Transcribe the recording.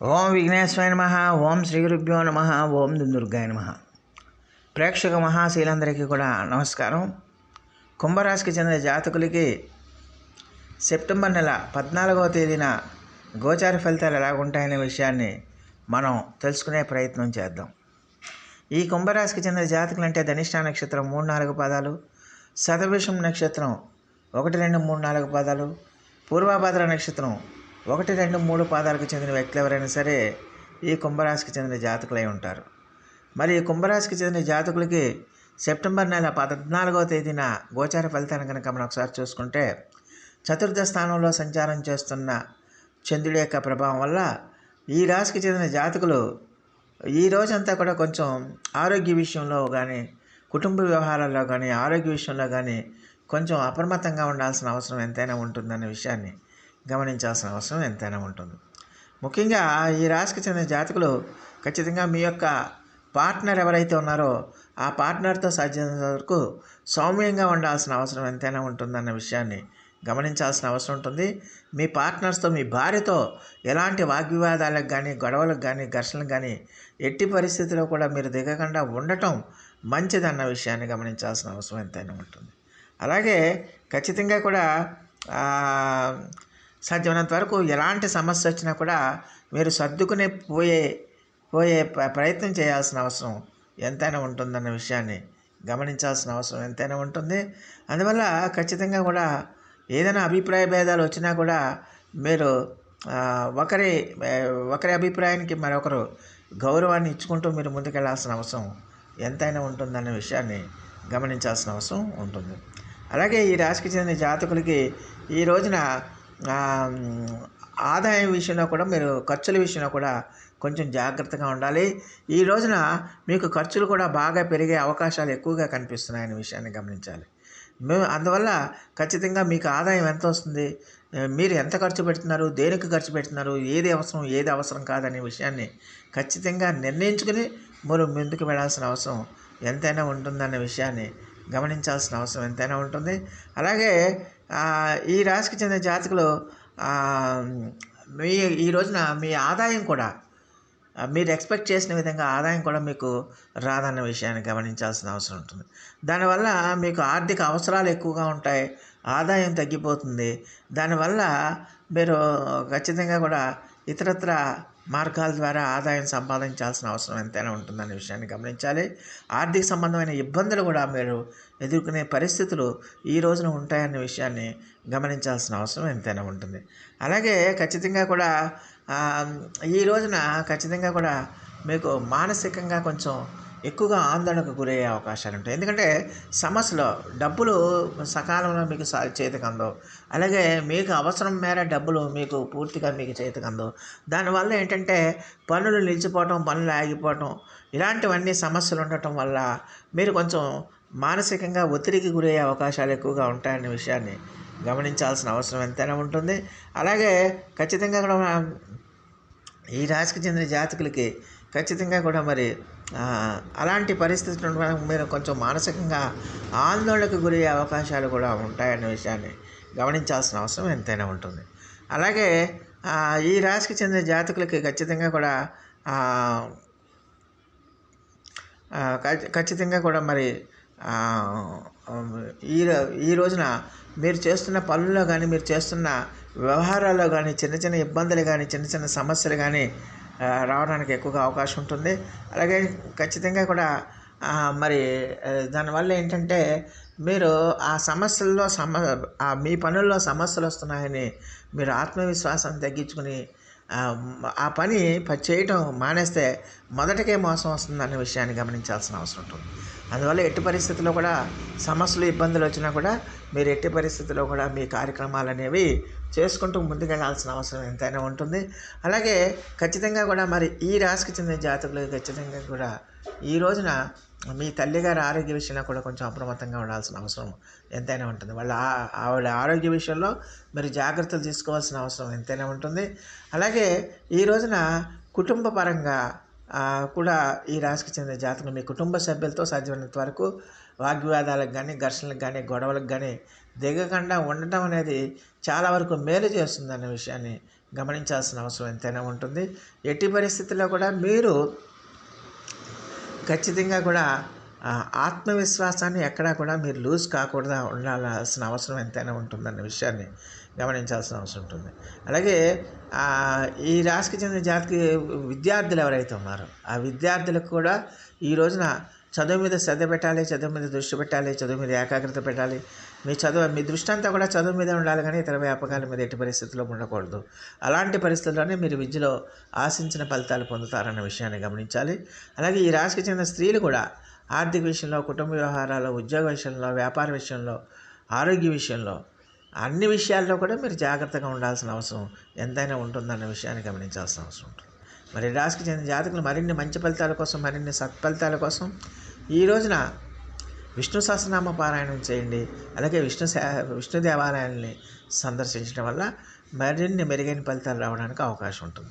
ఓం విఘ్నేశ్వరాయ నమ ఓం శ్రీ గురుభ్యో నమ ఓం దుర్గాయ నమ. ప్రేక్షక మహాశీలందరికీ కూడా నమస్కారం. కుంభరాశికి చెందిన జాతకులకి సెప్టెంబర్ నెల పద్నాలుగవ తేదీన గోచార ఫలితాలు ఎలాగుంటాయనే విషయాన్ని మనం తెలుసుకునే ప్రయత్నం చేద్దాం. ఈ కుంభరాశికి చెందిన జాతకులు అంటే ధనిష్ట నక్షత్రం మూడు నాలుగు పదాలు శతభిషం నక్షత్రం ఒకటి రెండు మూడు నాలుగు పదాలు పూర్వభద్ర నక్షత్రం ఒకటి రెండు మూడు పాదాలకు చెందిన వ్యక్తులు ఎవరైనా సరే ఈ కుంభరాశికి చెందిన జాతకులై ఉంటారు. మరి ఈ కుంభరాశికి చెందిన జాతకులకి సెప్టెంబర్ నెల పద్నాలుగవ తేదీన గోచార ఫలితాన్ని కనుక మనం ఒకసారి చూసుకుంటే చతుర్థ స్థానంలో సంచారం చేస్తున్న చంద్రుడి యొక్క ప్రభావం వల్ల ఈ రాశికి చెందిన జాతకులు ఈ రోజంతా కూడా కొంచెం ఆరోగ్య విషయంలో కానీ కుటుంబ వ్యవహారాల్లో కానీ ఆరోగ్య విషయంలో కానీ కొంచెం అప్రమత్తంగా ఉండాల్సిన అవసరం ఎంతైనా ఉంటుందనే విషయాన్ని గమనించాల్సిన అవసరం ఎంతైనా ఉంటుంది. ముఖ్యంగా ఈ రాశికి చెందిన జాతకులు ఖచ్చితంగా మీ యొక్క పార్ట్నర్ ఎవరైతే ఉన్నారో ఆ పార్ట్నర్తో సాధ్యమైనంత వరకు సౌమ్యంగా ఉండాల్సిన అవసరం ఎంతైనా ఉంటుందన్న విషయాన్ని గమనించాల్సిన అవసరం ఉంటుంది. మీ పార్ట్నర్స్తో మీ భార్యతో ఎలాంటి వాగ్వివాదాలకు కానీ గొడవలకు కానీ ఘర్షణలకు కానీ ఎట్టి పరిస్థితిలో కూడా మీరు దిగకుండా ఉండటం మంచిదన్న విషయాన్ని గమనించాల్సిన అవసరం ఎంతైనా ఉంటుంది. అలాగే ఖచ్చితంగా కూడా సాధ్యమైనంత వరకు ఎలాంటి సమస్య వచ్చినా కూడా మీరు సర్దుకునే పోయే పోయే ప్రయత్నం చేయాల్సిన అవసరం ఎంతైనా ఉంటుందన్న విషయాన్ని గమనించాల్సిన అవసరం ఎంతైనా ఉంటుంది. అందువల్ల ఖచ్చితంగా కూడా ఏదైనా అభిప్రాయ భేదాలు వచ్చినా కూడా మీరు ఒకరి ఒకరి అభిప్రాయానికి మరొకరు గౌరవాన్ని ఇచ్చుకుంటూ మీరు ముందుకెళ్ళాల్సిన అవసరం ఎంతైనా ఉంటుందన్న విషయాన్ని గమనించాల్సిన అవసరం ఉంటుంది. అలాగే ఈ రాశికి చెందిన జాతకులకి ఈ రోజున ఆదాయం విషయంలో కూడా మీరు ఖర్చుల విషయంలో కూడా కొంచెం జాగ్రత్తగా ఉండాలి. ఈ రోజున మీకు ఖర్చులు కూడా బాగా పెరిగే అవకాశాలు ఎక్కువగా కనిపిస్తున్నాయని విషయాన్ని గమనించాలి. మేము అందువల్ల ఖచ్చితంగా మీకు ఆదాయం ఎంత వస్తుంది? మీరు ఎంత ఖర్చు పెడుతున్నారు? దేనికి ఖర్చు పెడుతున్నారు? ఏది అవసరం? ఏది అవసరం కాదనే విషయాన్ని ఖచ్చితంగా నిర్ణయించుకుని మీరు ముందుకు వెళ్ళాల్సిన అవసరం ఎంతైనా ఉంటుందన్న విషయాన్ని గమనించాల్సిన అవసరం ఎంతైనా ఉంటుంది. అలాగే ఈ రాశికి చెందిన జాతకులు మీ ఈ రోజున మీ ఆదాయం కూడా మీరు ఎక్స్పెక్ట్ చేసిన విధంగా ఆదాయం కూడా మీకు రాదన్న విషయాన్ని గమనించాల్సిన అవసరం ఉంటుంది. దానివల్ల మీకు ఆర్థిక అవసరాలు ఎక్కువగా ఉంటాయి ఆదాయం తగ్గిపోతుంది. దానివల్ల మీరు ఖచ్చితంగా కూడా ఇతరత్ర మార్గాల ద్వారా ఆదాయం సంపాదించాల్సిన అవసరం ఎంతైనా ఉంటుందనే విషయాన్ని గమనించాలి. ఆర్థిక సంబంధమైన ఇబ్బందులు కూడా మీరు ఎదుర్కొనే పరిస్థితులు ఈ రోజున ఉంటాయనే విషయాన్ని గమనించాల్సిన అవసరం ఎంతైనా ఉంటుంది. అలాగే ఖచ్చితంగా కూడా ఈ రోజున ఖచ్చితంగా కూడా మీకు మానసికంగా కొంచెం ఎక్కువగా ఆందోళనకు గురయ్యే అవకాశాలు ఉంటాయి ఎందుకంటే సమస్యలో డబ్బులు సకాలంలో మీకు సా చేతికి అందవు అలాగే మీకు అవసరం మేర డబ్బులు మీకు పూర్తిగా మీకు చేతికి అందవు దానివల్ల ఏంటంటే పనులు నిలిచిపోవటం పనులు ఆగిపోవటం ఇలాంటివన్నీ సమస్యలు ఉండటం వల్ల మీరు కొంచెం మానసికంగా ఒత్తిడికి గురయ్యే అవకాశాలు ఎక్కువగా ఉంటాయనే విషయాన్ని గమనించాల్సిన అవసరం ఎంతైనా ఉంటుంది. అలాగే ఖచ్చితంగా కూడా ఈ రాశికి చెందిన జాతకులకి ఖచ్చితంగా కూడా మరి అలాంటి పరిస్థితులు మీరు కొంచెం మానసికంగా ఆందోళనకు గురయ్యే అవకాశాలు కూడా ఉంటాయనే విషయాన్ని గమనించాల్సిన అవసరం ఎంతైనా ఉంటుంది. అలాగే ఈ రాశికి చెందిన జాతకులకి ఖచ్చితంగా కూడా ఖచ్చితంగా కూడా మరి ఈ ఈ రోజున మీరు చేస్తున్న పనుల్లో కానీ మీరు చేస్తున్న వ్యవహారాల్లో కానీ చిన్న చిన్న ఇబ్బందులు కానీ చిన్న చిన్న సమస్యలు కానీ రావడానికి ఎక్కువగా అవకాశం ఉంటుంది. అలాగే ఖచ్చితంగా కూడా మరి దానివల్ల ఏంటంటే మీరు ఆ సమస్యల్లో సమ మీ పనుల్లో సమస్యలు వస్తున్నాయని మీరు ఆత్మవిశ్వాసం తగ్గించుకుని ఆ, పని చేయటం మానేస్తే మొదటికే మోసం వస్తుందనే విషయాన్ని గమనించాల్సిన అవసరం ఉంటుంది. అందువల్ల ఎట్టి పరిస్థితుల్లో కూడా సమస్యలు ఇబ్బందులు వచ్చినా కూడా మీరు ఎట్టి పరిస్థితుల్లో కూడా మీ కార్యక్రమాలు అనేవి చేసుకుంటూ ముందుకెళ్ళాల్సిన అవసరం ఎంతైనా ఉంటుంది. అలాగే ఖచ్చితంగా కూడా మరి ఈ రాశికి చెందిన జాతకులు ఖచ్చితంగా కూడా ఈ రోజున మీ తల్లిగారి ఆరోగ్య విషయంలో కూడా కొంచెం అప్రమత్తంగా ఉండాల్సిన అవసరం ఎంతైనా ఉంటుంది. వాళ్ళ ఆవిడ ఆరోగ్య విషయంలో మీరు జాగ్రత్తలు తీసుకోవాల్సిన అవసరం ఎంతైనా ఉంటుంది. అలాగే ఈ రోజున కుటుంబ పరంగా కూడా ఈ రాశికి చెందిన జాతకులు మీ కుటుంబ సభ్యులతో సాధ్యమైనంత వరకు వాగ్వివాదాలకు కానీ ఘర్షణలకు కానీ గొడవలకు కానీ దిగకుండా ఉండటం అనేది చాలా వరకు మేలు చేస్తుందన్న విషయాన్ని గమనించాల్సిన అవసరం ఎంతైనా ఉంటుంది. ఎట్టి పరిస్థితుల్లో కూడా మీరు ఖచ్చితంగా కూడా ఆత్మవిశ్వాసాన్ని ఎక్కడా కూడా మీరు లూజ్ కాకూడదు ఉండాల్సిన అవసరం ఎంతైనా ఉంటుందన్న విషయాన్ని గమనించాల్సిన అవసరం ఉంటుంది. అలాగే ఈ రాశికి చెందిన జాతికి విద్యార్థులు ఎవరైతే ఉన్నారో ఆ విద్యార్థులకు కూడా ఈ రోజున చదువు మీద శ్రద్ధ పెట్టాలి చదువు మీద దృష్టి పెట్టాలి చదువు మీద ఏకాగ్రత పెట్టాలి. మీ చదువు మీ దృష్టి అంతా కూడా చదువు మీద ఉండాలి కానీ ఇతర వ్యాపకాల మీద ఎట్టి పరిస్థితుల్లో ఉండకూడదు. అలాంటి పరిస్థితుల్లోనే మీరు విద్యలో ఆశించిన ఫలితాలు పొందుతారన్న విషయాన్ని గమనించాలి. అలాగే ఈ రాశికి చెందిన స్త్రీలు కూడా ఆర్థిక విషయంలో కుటుంబ వ్యవహారాలు ఉద్యోగ విషయంలో వ్యాపార విషయంలో ఆరోగ్య విషయంలో అన్ని విషయాల్లో కూడా మీరు జాగ్రత్తగా ఉండాల్సిన అవసరం ఎంతైనా ఉంటుందన్న విషయాన్ని గమనించాల్సిన అవసరం ఉంటుంది. మరి రాశికి చెందిన జాతకులు మరిన్ని మంచి ఫలితాల కోసం మరిన్ని సత్ఫలితాల కోసం ఈ రోజున విష్ణు సహస్రనామ పారాయణం చేయండి. అలాగే విష్ణు విష్ణు దేవాలయాల్ని సందర్శించడం వల్ల మరిన్ని మెరుగైన ఫలితాలు రావడానికి అవకాశం ఉంటుంది.